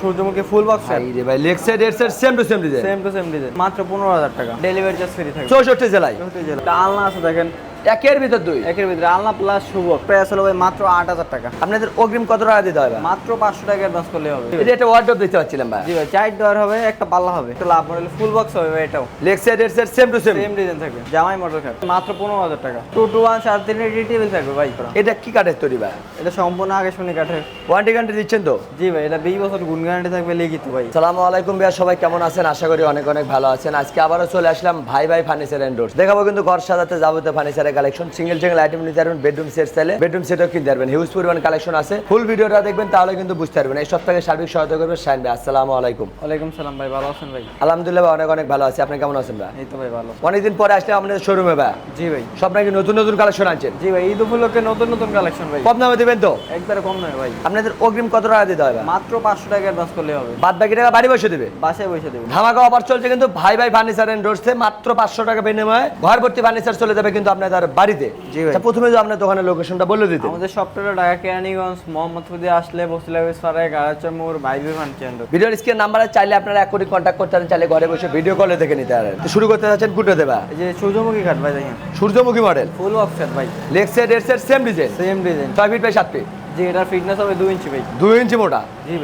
সূর্যমুখী full box ভাই রে ভাই লেগ সাইড এর side same to same design same to same design মাত্র পনেরো হাজার টাকা। ডেলিভারি চার্জ ফ্রি থাকবে। চৌষট্টি জেলায়। চৌষট্টি জেলা একটা আলনা আছে দেখেন। একের ভিতর দুই। একের ভিতরে আলনা প্লাস শুভ। প্রাইস হলো ভাই মাত্র আট হাজার টাকা। আপনাদের অগ্রিম কত টাকা দিতে হবে? মাত্র পাঁচশো টাকা অ্যাডভান্স করলে হবে। এটা একটা ওয়ার্ডরোব দিতে পারছিলাম ভাই। জি ভাই চার ডোয়ার হবে একটা পাল্লা হবে। লাভ মডেল ফুল বক্স হবে ভাই এটাও। লেগ সাইড এর side same to same same design থাকবে। জামাই মডেল মাত্র পনেরো হাজার টাকা। টু টু ওয়ান থাকবে ভাই এটা কি কাঠের তৈরি ভাই? এটা সম্পূর্ণ আগে শুনি কাঠের। ওয়ারেন্টি গ্যারান্টি দিচ্ছেন তো? জি ভাই এটা বিশ বছর গুণ গ্যারান্টি থাকবে লিখিত ভাই। সালামু আলাইকুম ভাইয়া সবাই কেমন আছেন? আশা করি অনেক অনেক ভালো আছেন। আজকে আবারও চলে আসলাম ভাই ভাই ফার্নিচার এন্ড ডোরস দেখাবো কিন্তু ঘর সাজাতে যাবতীয় ফার্নিচারের কালেকশন সিঙ্গেল সিঙ্গেল আইটেম নিতে পারবেন বেডরুম সেট চাইলে বেডরুম সেটও কিনতে পারবেন হিউজ পরিমাণ কালেকশন আছে। ফুল ভিডিওটা দেখবেন তাহলে কিন্তু বুঝতে পারবেন। এই সপ্তাহে সার্বিক সহায়তা করবে শাইন ভাই। আসসালামু আলাইকুম। ওয়ালাইকুম সালাম ভাই ভালো আছেন ভাই? আলহামদুলিল্লাহ ভাই, অনেক অনেক ভালো আছে। আপনি কেমন আছেন ভাই? এই তো ভাই ভালো। অনেকদিন পরে আসলে আপনাদের শোরুমে ভাই। জি ভাই। সব নাকি নতুন নতুন কালেকশন আনছেন? জি ভাই ঈদ উপলক্ষে নতুন নতুন কালেকশন ভাই। কম দামে দেবেন তো? একবারে কম নয় ভাই। আপনাদের অগ্রিম কত টাকা দিতে হবে মাত্র পাঁচশো টাকা অ্যাডভান্স করলে হবে। বাদ বাকি টাকা বাড়ি বসে দেবে? বাসায় বসে দেবেন ধামাকা অফার চলছে কিন্তু ভাই ভাই ফার্নিচার এন্ড ডোরসে মাত্র পাঁচশো টাকা বিনিময়ে ঘর ভর্তি ফার্নিচার চলে যাবে কিন্তু আপনাদের বাড়িতে। জি ভাই। আচ্ছা, প্রথমে যে আপনার দোকানের লোকেশনটা বলে দিতে আমাদের সপ্তাহে ঢাকা কেরানীগঞ্জ মোহাম্মদপুরে আসলে বসিলা সারাই গাড়াচমুর বাইবি চেন্ডো ভিডিওর স্ক্রিন নাম্বারে চাইলে আপনারা এক কোটি কন্ট্যাক্ট করতে পারেন চাইলে ঘরে বসে ভিডিও কলে দেখে নিতে পারেন। তো শুরু করতে যাচ্ছেন কুটো দেবা? এই যে সূর্যমুখী ঘাট ভাই দেখেন। সূর্যমুখী মডেল ফুল বক্স সেট ভাই। লেগ সাইড এর side same design same design ছয় ফিট বাই সাত ফিট যে এটার ফিটনেস হবে দুই ইঞ্চি ভাই। দুই ইঞ্চি মোটা।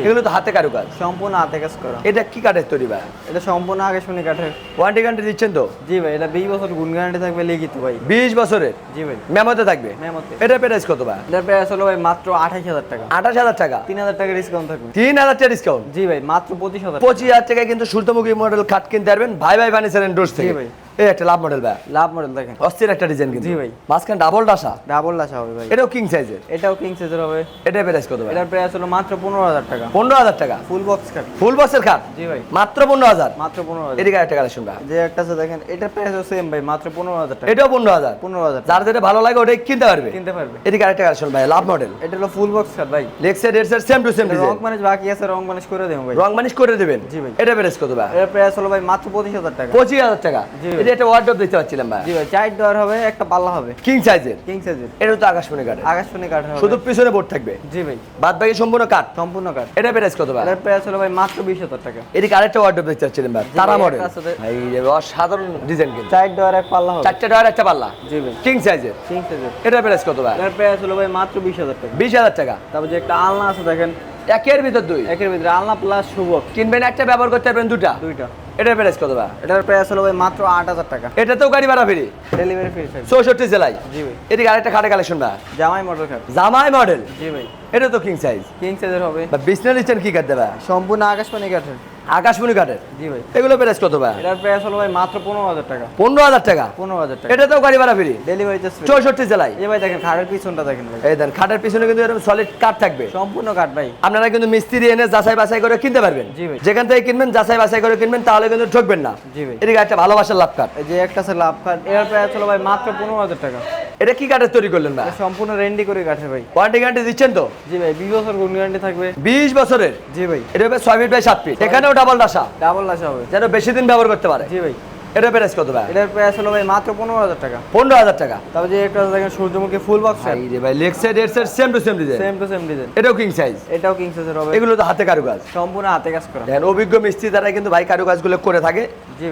এগুলো তো হাতে কারুকাজ? সম্পূর্ণ হাতে কাজ করা। এটা কি কাঠের তৈরি ভাই? এটা সম্পূর্ণ আগে শুনি কাঠের। ওয়ারেন্টি গ্যারান্টি দিচ্ছেন তো? জি ভাই এটা বিশ বছর গুণ গ্যারান্টি থাকবে লিখিত ভাই। বিশ বছরের? জি ভাই। মেমোতে থাকবে? মেমোতে। এটা প্রাইস কত ভাই? এটার প্রাইস হলো ভাই মাত্র আঠাশ হাজার টাকা। আঠাশ হাজার টাকা? তিন হাজার টাকা ডিসকাউন্ট থাকবে। তিন হাজার টাকা ডিসকাউন্ট জি ভাই মাত্র পঁচিশ হাজার পঁচিশ হাজার টাকায় কিন্তু সূর্যমুখী মডেল খাট কিনতে পারবেন। ভাই ভাই ফার্নিচার এন্ড থেকে জি ভাই। এই একটা লাভ মডেল ভাই। লাভ মডেল দেখেন। অস্থির একটা ডিজাইন কিন্তু। জি ভাই। মাঝখানে ডাবল ডাসা ডাবল লাসা হবে ভাই। এটাও কিং সাইজের এটাও কিং সাইজের হবে। এটা প্রাইস কত ভাই? এটার প্রাইস হলো মাত্র পনেরো হাজার টাকা। পনেরো হাজার টাকা? ফুল বক্স কাট ফুল বক্সের খাট জি ভাই। মাত্র পনেরো হাজার? মাত্র পনেরো হাজার। এদিকে একটা কালেকশন যে একটা আছে দেখেন এটার প্রাইস সেম ভাই মাত্র পনেরো হাজার টাকা। এটাও পনেরো হাজার। পনেরো হাজার যার যেটা ভালো লাগে ওটাই কিনতে পারবে। কিনতে পারবে। এদিকে আরেকটা কালেকশন ভাই লাভ মডেল এটা হলো ফুল বক্স কাট ভাই। লেগ সাইড এর সাইড সেম টু সেম রং মানিশ বাকি আছে রং মানিশ করে দেবো ভাই। রং মানিশ করে দেবেন? জি ভাই। এটা প্রাইস কত ভাই? এটার প্রাইস হলো ভাই মাত্র পঁচিশ হাজার টাকা। পঁচিশ হাজার টাকা। এটা একটা ওয়ার্ডরোব দিতে পারছিলাম ভাই। জি ভাই চার ডোয়ার হবে একটা পাল্লা হবে। কিং সাইজের কিং সাইজের এটা তো আকাশমণি কাঠের আকাশমণি কাঠ শুধু পিছনে বোর্ড থাকবে। জি ভাই। বাদ বাকি সম্পূর্ণ কাঠ সম্পূর্ণ কাঠ এটা প্রাইস কত ভাই? এটার প্রাইস হলো ভাই মাত্র বিশ হাজার টাকা। এদিকে আরেকটা ওয়ার্ডরোব দেখতে পাচ্ছিলাম ভাই। তারা মডেল ভাই। যে- অসাধারণ ডিজাইন কিন্তু। চার ডোয়ার এক পাল্লা হবে। চারটা ডয়ার একটা পাল্লা? জি ভাই। কিং সাইজের কিং সাইজের এটা প্রাইস কত ভাই? এটার প্রাইস হলো ভাই মাত্র বিশ হাজার টাকা। বিশ হাজার টাকা। তারপর যে একটা আলনা আছে দেখেন। একের ভিতর দুই। একের ভিতরে আলনা প্লাস শুভ কিনবেন একটা ব্যবহার করতে পারবেন দুটা। দুইটা। এটা প্রাইস কত ভাই? এটার প্রাইস হলো ভাই মাত্র আট হাজার টাকা। এটাতেও গাড়ি ভাড়া ফ্রি ডেলিভারি ফ্রি চৌষট্টি জেলায়। জি ভাই। এদিকে আরেকটা খাটে কালেকশন ভাই। জামাই মডেল খাট। জামাই মডেল জি ভাই। এটা তো কিং সাইজ কিং সাইজের হবে। বা বিছনা নিচ্ছেন কি কাটতে ভাই? সম্পূর্ণ আকাশপানি কাঠের। আকাশমণি কাঠের? জি ভাই। এগুলো প্রাইস কত ভাই? এটার প্রাইস হলো ভাই মাত্র পনেরো হাজার টাকা। পনেরো হাজার টাকা? পনেরো হাজার টাকা। এটাতেও গাড়ি ভাড়া ফ্রি? ডেলিভারি চার্জ চৌষট্টি জেলায়? এই ভাই দেখেন খাটের পিছনটা দেখেন ভাই। এই দেন খাটের পিছনে কিন্তু এরকম সলিড কাঠ থাকবে। সম্পূর্ণ কাঠ ভাই। আপনারা কিন্তু মিস্ত্রি এনে যাচাই বাছাই করে কিনতে পারবেন। জি ভাই। যেখান থেকে কিনবেন যাচাই বাছাই করে কিনবেন তাহলে কিন্তু ঠকবেন না। জি ভাই। এদিকে একটা ভালোবাসার লাভ কাঠ এই যে একটা আছে লাভ কাঠ এটার প্রাইস হলো ভাই মাত্র পনেরো হাজার টাকা। এটা কি কাঠের তৈরি করলেন না সম্পূর্ণ রেন্ডি করে কাঠের ভাই। ওয়ারেন্টি গ্যারান্টি দিচ্ছেন তো? জি ভাই বিশ বছর গুণ গ্যারান্টি থাকবে। বিশ বছরের? জি ভাই। এটা হবে 6 ফিট বাই 7 ফিট এখানেও ডাবল দাসা? ডাবল লাসা হবে। যেন বেশি দিন ব্যবহার করতে পারে। জি ভাই। এটা প্রাইস কত ভাই? এটার প্রাইস হলো ভাই মাত্র পনেরো হাজার টাকা। পনেরো হাজার টাকা। তারপর যে একটা দেখেন সূর্যমুখী ফুল বক্স ভাই রে ভাই লেগ সাইড এর side same to same design same to same design এটাও কিং সাইজ এটাও কিং সাইজের হবে। এগুলো তো হাতে কারুকাজ। সম্পূর্ণ হাতে কাজ করা। দেখেন অভিজ্ঞ মিস্ত্রি দ্বারা কিন্তু ভাই কারুকাজগুলো করে থাকে।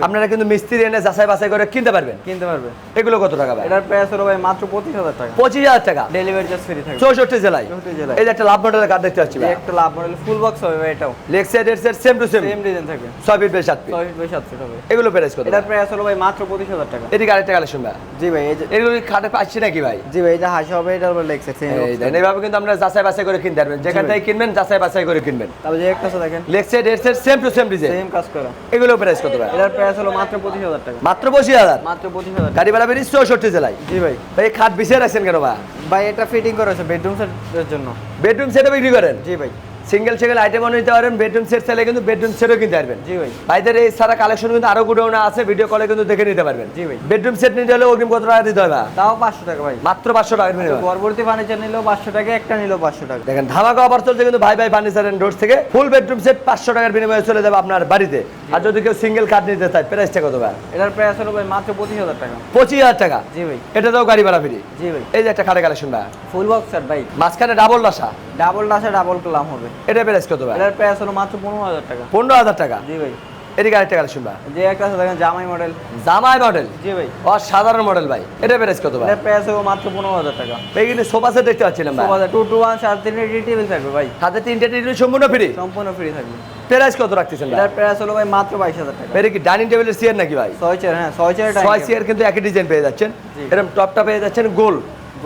আপনারা কিন্তু মিস্ত্রি এনে যাচাই বাছাই করে কিনতে পারবেন। কিনতে পারবে। এগুলো কত টাকা ভাই? এটার প্রাইস হলো ভাই মাত্র পঁচিশ হাজার টাকা। পঁচিশ হাজার টাকা। ডেলিভারি চার্জ ফ্রি থাকবে। চৌষট্টি জেলায়। জেলায়। এই যে একটা লাভ মডেলের কার্ড দেখতে পাচ্ছি এই একটা লাভ মডেল ফুল বক্স হবে ভাই এটাও। লেগ সাইড এর side same to same same design থাকবে। ছয় ফিট বাই সাত ফিট ছয় ফিট বাই সাত ফিট হবে। এগুলো প্রাইস কত এটার প্রাইস হলো ভাই মাত্র পঁচিশ হাজার টাকা। এদিকে আরেকটা কালেকশন ভাই। জি ভাই এই যে এগুলো খাটে পাচ্ছি নাকি ভাই? জি ভাই এটা হাসি হবে এটার উপর লেগছে এই এইভাবে কিন্তু আমরা যাচাই বাছাই করে কিনতে পারবেন। যেখান থেকে কিনবেন যাচাই বাছাই করে কিনবেন। তারপর যে একটা দেখেন। সাইড এর same to same design same কাজ করা। এগুলো প্রাইস কত ভাই? এটার প্রাইস হলো মাত্র পঁচিশ হাজার টাকা। মাত্র পঁচিশ হাজার? মাত্র পঁচিশ হাজার টাকা। গাড়ি ভাড়া বেরিয়ে চৌষট্টি জেলায়। জি ভাই। ভাই খাট বিছিয়ে রাখছেন কেন ভাই? ভাই এটা ফিটিং করা হয়েছে বেডরুম সেটের জন্য। বেডরুম সেটও বিক্রি করেন? জি ভাই। সিঙ্গেল সিঙ্গেল আইটেমও নিতে পারেন বেডরুম সেট চাইলে কিন্তু বেডরুম সেটও কিনতে পারবেন। জি ভাই। ভাইদের এই সারা কালেকশন কিন্তু আরও গুডাউনে আছে ভিডিও কলে কিন্তু দেখে নিতে পারবেন। জি ভাই। বেডরুম সেট নিতে হলে অগ্রিম কত টাকা দিতে হবে? তাও পাঁচশো টাকা ভাই। মাত্র পাঁচশো টাকা পরবর্তী ফার্নিচার নিলেও পাঁচশো টাকা একটা নিলেও পাঁচশো টাকা। দেখেন ধামাকা অফার চলছে কিন্তু ভাই ভাই ফার্নিচার এন্ড রোড থেকে ফুল বেডরুম সেট পাঁচশো টাকার বিনিময়ে চলে যাবে আপনার বাড়িতে। আর যদি কেউ সিঙ্গেল কার্ড নিতে চায় প্রাইসটা কত ভাই? এটার প্রাইস হলো ভাই মাত্র পঁচিশ হাজার টাকা। পঁচিশ হাজার টাকা? জি ভাই। এটাতেও গাড়ি ভাড়া ফ্রি। জি ভাই। এই যে একটা খাটে কালেকশন ভাই। ফুল বক্স স্যার ভাই। মাঝখানে ডাবল রাসা ডাবল ডাসা ডাবল ক্লাম হবে। এটা প্রাইস কত ভাই? এটার প্রাইস হলো মাত্র পনেরো হাজার টাকা। পনেরো হাজার টাকা? জি ভাই। এদিকে আরেকটা কালেকশন ভাই। যে একটা আছে দেখেন জামাই মডেল জামাই মডেল জি ভাই। অসাধারণ মডেল ভাই। এটা প্রাইস কত ভাই? এটার প্রাইস হলো মাত্র পনেরো হাজার টাকা। এই কিন্তু সোফা সেট দেখতে পাচ্ছিলাম ভাই। টু টু ওয়ান সাড়ে তিন টেবিল থাকবে ভাই। সাথে তিনটে টিভি সম্পূর্ণ ফ্রি সম্পূর্ণ ফ্রি থাকবে। প্রাইস কত রাখতেছেন ভাই? এটার প্রাইস হলো ভাই মাত্র বাইশ হাজার টাকা। এটা কি ডাইনিং টেবিলের চেয়ার নাকি ভাই? ছয় চেয়ার হ্যাঁ ছয় চেয়ার ছয় চেয়ার কিন্তু একই ডিজাইন পেয়ে যাচ্ছেন। এরকম টপটা পেয়ে যাচ্ছেন গোল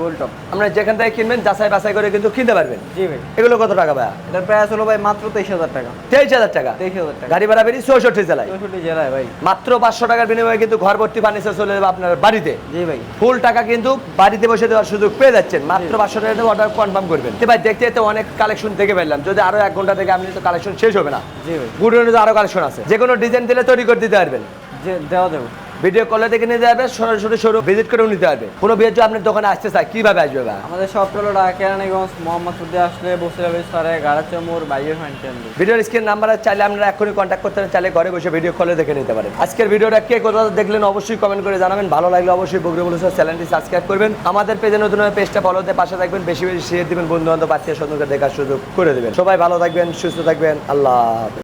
গোল টপ। আমরা যেখান থেকে কিনবেন যাচাই বাছাই করে কিন্তু কিনতে পারবেন। জি ভাই। এগুলো কত টাকা ভাই এটার প্রাইস হলো ভাই মাত্র তেইশ হাজার টাকা। তেইশ হাজার টাকা? তেইশ হাজার টাকা। গাড়ি ভাড়া বেরিয়ে চৌষট্টি জেলায়। চৌষট্টি জেলায় ভাই। মাত্র পাঁচশো টাকার বিনিময়ে কিন্তু ঘর ভর্তি ফার্নিচার চলে যাবে আপনার বাড়িতে। জি ভাই। ফুল টাকা কিন্তু বাড়িতে বসে দেওয়ার সুযোগ পেয়ে যাচ্ছেন। মাত্র পাঁচশো টাকা অর্ডার কনফার্ম করবেন। তো ভাই দেখতে দেখতে অনেক কালেকশন দেখে ফেললাম। যদি আরও এক ঘণ্টা থেকে আপনি তো কালেকশন শেষ হবে না। জি ভাই। গুড আরও কালেকশন আছে। যে কোনো ডিজাইন দিলে তৈরি করে দিতে পারবেন। দেওয়া দেবো। ভিডিও কলে দেখে নিতে পারবে সরাসরি শোরুম ভিজিট করেও নিতে পারবে। কোনো বিয়ের জন্য আপনার দোকানে আসতে চায় কীভাবে আসবে ভাই আমাদের সব হলো ঢাকা মোহাম্মদ মোহাম্মদপুরে আসলে বসিরা সারে গাড়াচমুর বাইরে ফাইন ভিডিওর স্ক্রিন নাম্বার চাইলে আপনারা এখনই কন্ট্যাক্ট করতে পারেন চাইলে ঘরে বসে ভিডিও কলে দেখে নিতে পারেন। আজকের ভিডিওটা কে কোথাও দেখলেন অবশ্যই কমেন্ট করে জানাবেন। ভালো লাগলে অবশ্যই বগরে বলে চ্যানেলটি সাবস্ক্রাইব করবেন। আমাদের পেজে নতুন পেজটা ফলোতে পাশে থাকবেন। বেশি বেশি শেয়ার দিবেন বন্ধু বান্ধব আত্মীয় স্বজনকে দেখার সুযোগ করে দেবেন। সবাই ভালো থাকবেন সুস্থ থাকবেন। আল্লাহ।